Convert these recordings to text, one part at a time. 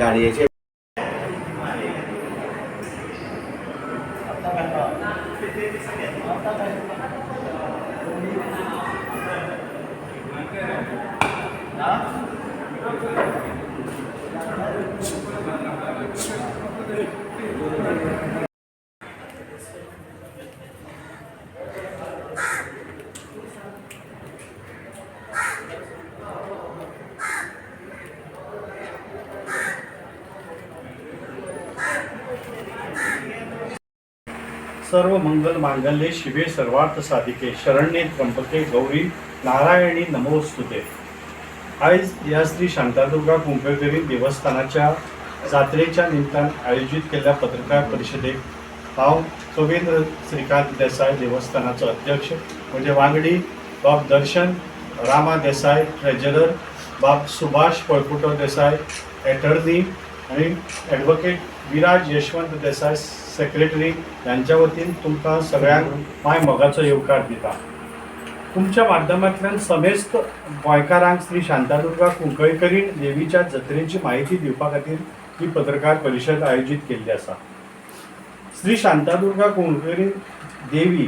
গাড়ি এসে सर्व मंगल मांगल्ये शिवे सर्वार्थ साधिके. शरण्ये त्र्यंबके गौरी नारायणी नमोस्तुते. आज या श्री शांतादुर्गा कुंभकरी देवस्थानाच्या जात्रेच्या निमित्तान आयोजित केलेल्या पत्रकार परिषदेत हांव कवींद्र श्रीकांत देसाय देवस्थानाचो अध्यक्ष म्हणजे वांगडी बाब दर्शन रामा देसाय ट्रेजरर बाब सुभाष पळकुटो देसाय एटर्नी आणि ॲडव्होकेट विराज यशवंत देसाय सेक्रेटरी यांच्या वतीन तुमकां सगळ्यांक माय मोगाचो येवकार दिता तुमच्या माध्यमांतल्यान समेस्त गोंयकारांक श्री शांतादुर्गा कुंकळकरीण देवीच्या जत्रेची माहिती दिवपा खातीर ही पत्रकार परिशद आयोजीत केल्ली आसा. श्री शांतादुर्गा कुंकळकरीण देवी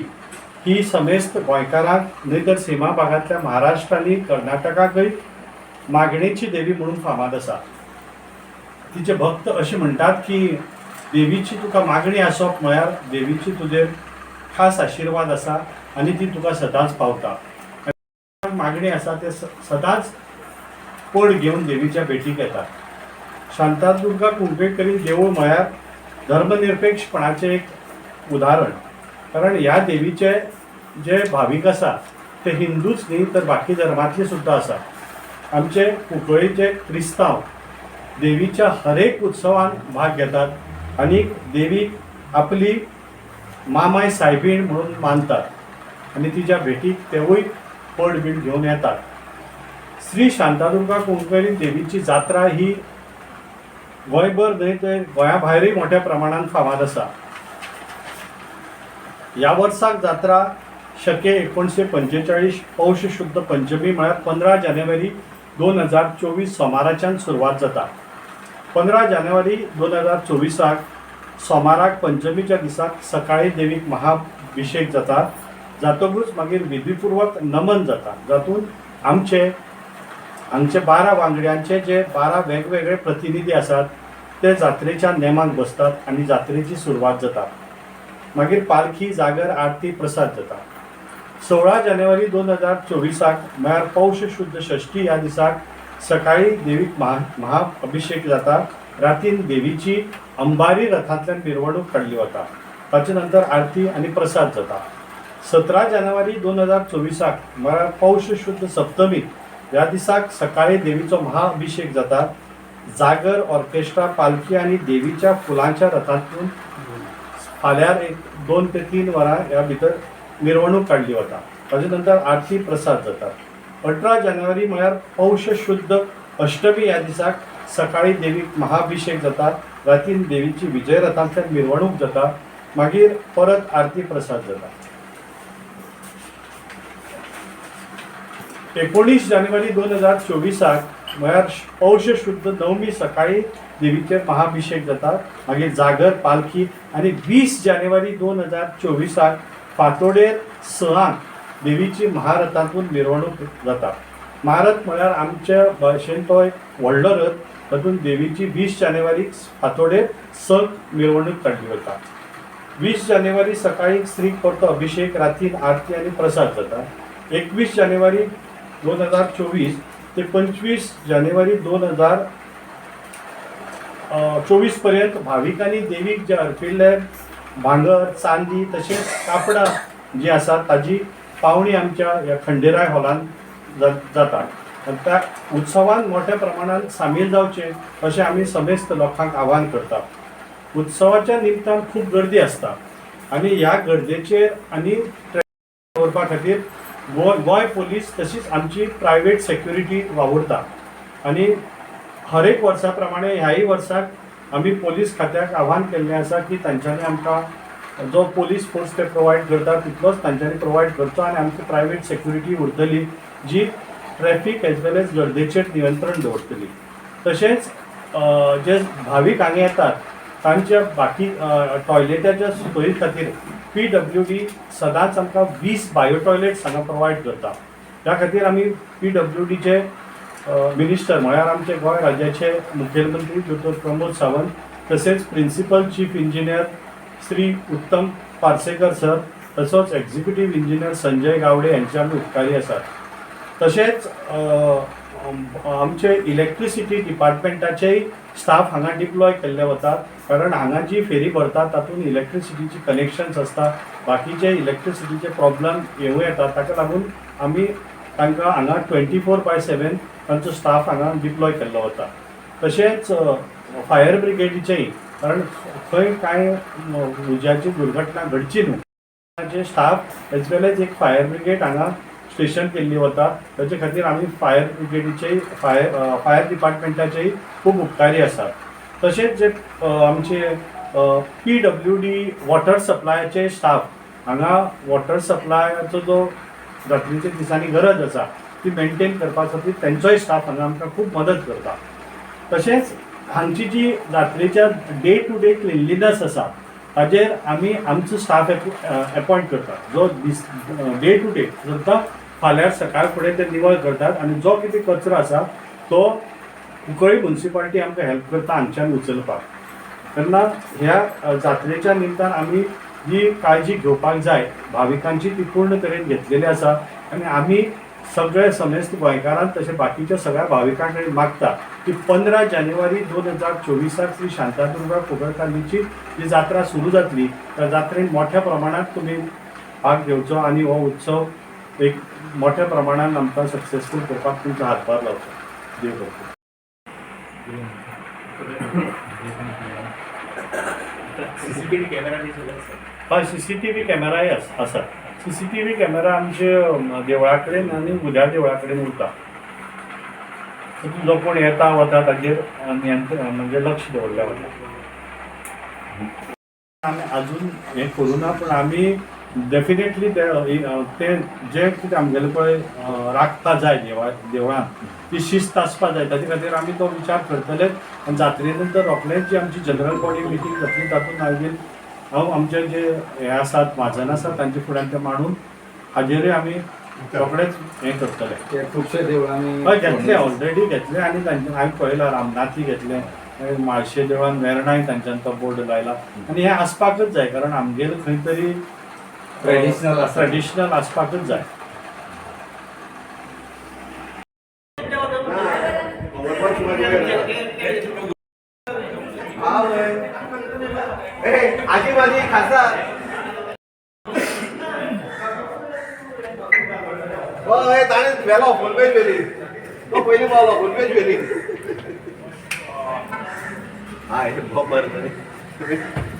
ही समेस्त गोंयकारांक न्हय तर सीमा भागांतल्या महाराष्ट्र आनी कर्नाटकाकय मागणेची देवी म्हणून फामाद आसा. तिचे भक्त अशें म्हणटात की देवीची तुका मागणी आसप म्हळ्यार देवीची तुजेर खास आशिर्वाद आसा आनी ती तुका सदांच पावता. मागणी आसा ते सदांच पड घेवन देवीच्या भेटीक येतात शांतादुर्गा कुंभेकरी देवूळ म्हळ्यार धर्मनिरपेक्षपणाचें एक उदाहरण. कारण ह्या देवीचे जे भावीक आसा ते हिंदूच न्ही तर बाकी धर्मांतले सुद्दां आसा. आमचे कुंकळीचे क्रिस्तांव देवीच्या हरेक उत्सवान भाग घेतात. आणि देवीक आपली मामाय सायबीण म्हणून मानतात. आणि तिच्या भेटीक तेवूय पड बीण घेऊन येतात. श्री शांतादुर्गा कुंकळी देवीची जात्रा ही गोंयभर न्हय तर गोंया भायरूय मोठ्या प्रमाणात फामाद आसा ह्या वर्साक जात्रा शके एकोणशे पंचेचाळीस पौष शुद्ध पंचमी म्हळ्यार पंदरा जानेवारी दोन हजार चोवीस सोमाराच्यान सुरवात जाता. पंदरा जानेवारी दोन हजार चोवीसाक सोमाराक पंचमीच्या दिसाक सकाळी देवीक महाभिषेक जाता. जातकूच मागीर विधीपूर्वक नमन जाता. जातून आमचे हांगचे बारा वांगड्यांचे जे बारा वेगवेगळे प्रतिनिधी आसात ते जात्रेच्या नेमांक बसतात आनी जात्रेची सुरवात जाता. मागीर पालखी जागर आरती प्रसाद जाता. सोळा जानेवारी दोन हजार चोवीसाक म्हळ्यार पौष शुद्ध षष्ठी ह्या दिसाक सकाळी देवीक महा महाअभिषेक जाता. रातीन देवीची अंबारी रथांतल्यान मिरवणूक काडली वता ताचे नंतर आरती आनी प्रसाद जाता. सतरा जानेवारी दोन हजार चोवीसाक म्हळ्यार पौष शुद्ध सप्तमी ह्या दिसाक सकाळी देवीचो महाअभिषेक जाता. जागर ऑर्केस्ट्रा पालखी आनी देवीच्या फुलांच्या रथांतून फाल्यार एक दोन ते तीन वरां ह्या भितर मिरवणूक काडली वता ताचे नंतर आरती प्रसाद जातात अठरा जानेवारी म्हळ्यार पौष शुद्ध अष्टमी ह्या दिसाक सकाळी देवीक महाभिषेक जाता रातीन देवीची विजय रथांतल्यान मिरवणूक जाता मागीर परत आरती प्रसाद जाता. एकोणीस जानेवारी दोन हजार चोवीसाक म्हळ्यार पौष शुद्ध नवमी सकाळी देवीचे महाभिषेक जाता मागीर जागर पालखी आनी वीस जानेवारी दोन हजार चोवीसाक फातोडेर सहांक देवीची महारथांतून मिरवणूक जाता महारथ म्हळ्यार आमच्या भाशेन तो एक व्हडलो रथ तातूंत देवीची वीस जानेवारी फातोडेर संक मिरवणूक काडली वता वीस जानेवारी सकाळी स्त्रीक परतो अभिषेक रातीन आरती आनी प्रसाद जाता एकवीस जानेवारी दोन हजार चोवीस ते पंचवीस जानेवारी दोन हजार चोवीसपर्यंत भाविकांनी देवीक जे अर्पिल्ले भांगर चांदी तशेंच कापडां जी आसात ताजी पावणी आमच्या ह्या खंडेराय हॉलान जातात. जाता आनी त्या उत्सवान मोठ्या प्रमाणात सामील जावचे अशें आमी समेस्त लोकांक आवाहन करतात. उत्सवाच्या निमतान खूब गर्दी आसता आनी ह्या गर्देचेर आनी दवरपा खातीर गोंय गोंय पोलीस तशीच आमची प्रायवेट सेक्युरिटी वावुरता. आनी हर एक वर्सा प्रमाणे ह्याही वर्साक आमी पोलीस खात्याक आव्हान केल्लें आसा की तांच्यांनी आमकां जो पोलीस फोर्स ते प्रोवायड करता तितलोच तांच्यांनी प्रोवायड करचो आनी आमची प्रायवेट सेक्युरिटी उरतली जी ट्रॅफिक एज वेल एज गर्देचेर नियंत्रण दवरतली तशेंच जे भावीक हांगा येतात तांच्या बाकी टॉयलेटाच्या सोयी खातीर पी डब्ल्यू डी सदांच आमकां वीस बायो टॉयलेट्स हांगा प्रोवायड करता त्या खातीर आमी पी डब्ल्यू डीचे मिनिस्टर म्हळ्यार आमचे गोंय राज्याचे मुखेलमंत्री दोतोर प्रमोद सावंत तसेच principal chief engineer Shri Uttam Parsekar sir तसोच एक्झिक्युटिव्ह इंजिनियर संजय गावडे यांचे आमी उपकारी आसात तशेंच आमचे इलेक्ट्रिसिटी डिपार्टमेंटाचेय स्टाफ हांगा डिप्लॉय केल्ले वतात. कारण हांगा जी फेरी भरतात तातूंत इलेक्ट्रिसिटीची कनेक्शन्स आसता बाकीचे इलेक्ट्रिसिटीचे प्रॉब्लम येवूं येतात. ताका लागून आमी तांकां हांगा ट्वेंटी फोर बाय सेवन तांचो स्टाफ हांगा डिप्लॉय केल्लो वता. तशेंच फायर ब्रिगेडीचेय कारण खंय कांय उज्याची दुर्घटना घडची न्हू. जे स्टाफ एज वेल एज एक फायर ब्रिगेड हांगा स्टेशन केल्ली वता ताचे खातीर आमी फायर ब्रिगेडीचेय फायर फायर डिपार्टमेंटाचेय खूब उपकारी आसात. तशेंच जे आमचे पी डब्ल्यू डी वॉटर सप्लायाचे स्टाफ हांगा वॉटर सप्लायाचो जो रात्रीच्या दिसांनी गरज आसा ती मेंटेन करपा खातीर तेंचोय स्टाफ हांगा आमकां खूब मदत करता तशेंच हांगची जी जात्रेच्या डे टू डे क्लिनलीनस आसा ताजेर आमी आमचो स्टाफ एपॉयंट करतात. जो दीस डे टू डे सुद्दां फाल्यां सकाळ फुडें ते निवळ करतात आनी जो कितें कचरो आसा तो कुंकळी मुन्सिपालिटी आमकां हेल्प करता हांगच्यान उचलपाक. तेन्ना ह्या जात्रेच्या निमतान आमी जी काळजी घेवपाक जाय भाविकांची ती पूर्ण तरेन घेतलेली आसा आनी आमी सगळे समेस्त गोंयकारांत तशें बाकीच्या सगळ्या भाविकां कडेन मागता की पंदरा जानेवारी दोन हजार चोवीसाक श्री शांतादुर्गा कोगळकांदीची जी जात्रा सुरू जातली त्या जात्रेन मोठ्या प्रमाणात तुमी भाग घेवचो आनी हो उत्सव एक मोठ्या प्रमाणात आमकां सक्सेसफूल करपाक तुमचो हातभार लावचो देव करतो सीसीटीव्ही कॅमेरा हय सी सी टी व्ही कॅमेराय आसा C C T V camera आमचे देवळा कडेन आनी उद्या देवळा कडेन उरता जो कोण येता वता ताजेर म्हणजे, नियंत्रण म्हणजे लक्ष दवरल्या वता आमी अजून हें करूं ना पूण आमी डेफिनेटली ते अ, ते जे कितें आमगेले पळय अ, राखपा जाय देवळा देवळान ती शिस्त आसपा जाय ताचे खातीर आमी तो विचार करतले. आनी जात्रे नंतर रोखडेंच जी आमची जनरल बॉडी मिटींग जातली तातूंत हांवें हांव आमचे जे हे आसात म्हाजन आसात तांचे फुड्यान ते मांडून हाजेरूय आमी रोखडेच हें करतले. खुबशे देवळांनी हय घेतले ऑलरेडी घेतले आनी तांचे हांवें पळयला रामनाथी घेतले. म्हाळशे देवळान वेर्णाय तांच्यान तो बोर्ड लायला. आनी हें आसपाकच जाय कारण आमगेर खंय तरी ट्रेडिशनल ट्रेडिशनल आसपाकच जाय. आजी माझी खासदार हय ताणें व्हेलो फूल पेज व्हेली तो पयलीं पावलो फूल पेज व्हेली हय बरें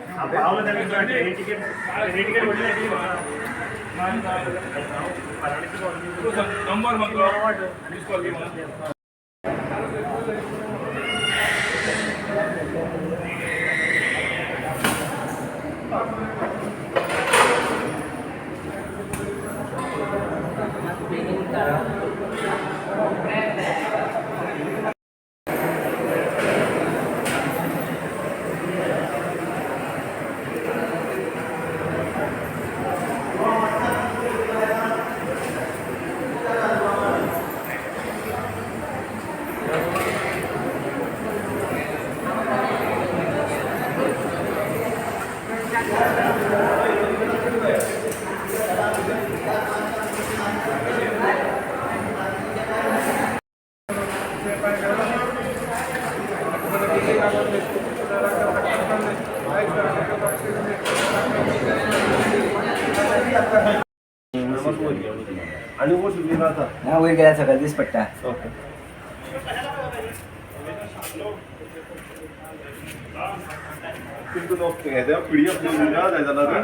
నంబర్ మనం తీసుకోవాలి आणि वो सुद्धा राहता हा वयर गेला सगळा दिस पट्टा ओके Okay. हें पीडीएफ घेऊन जाय जाल्यार हय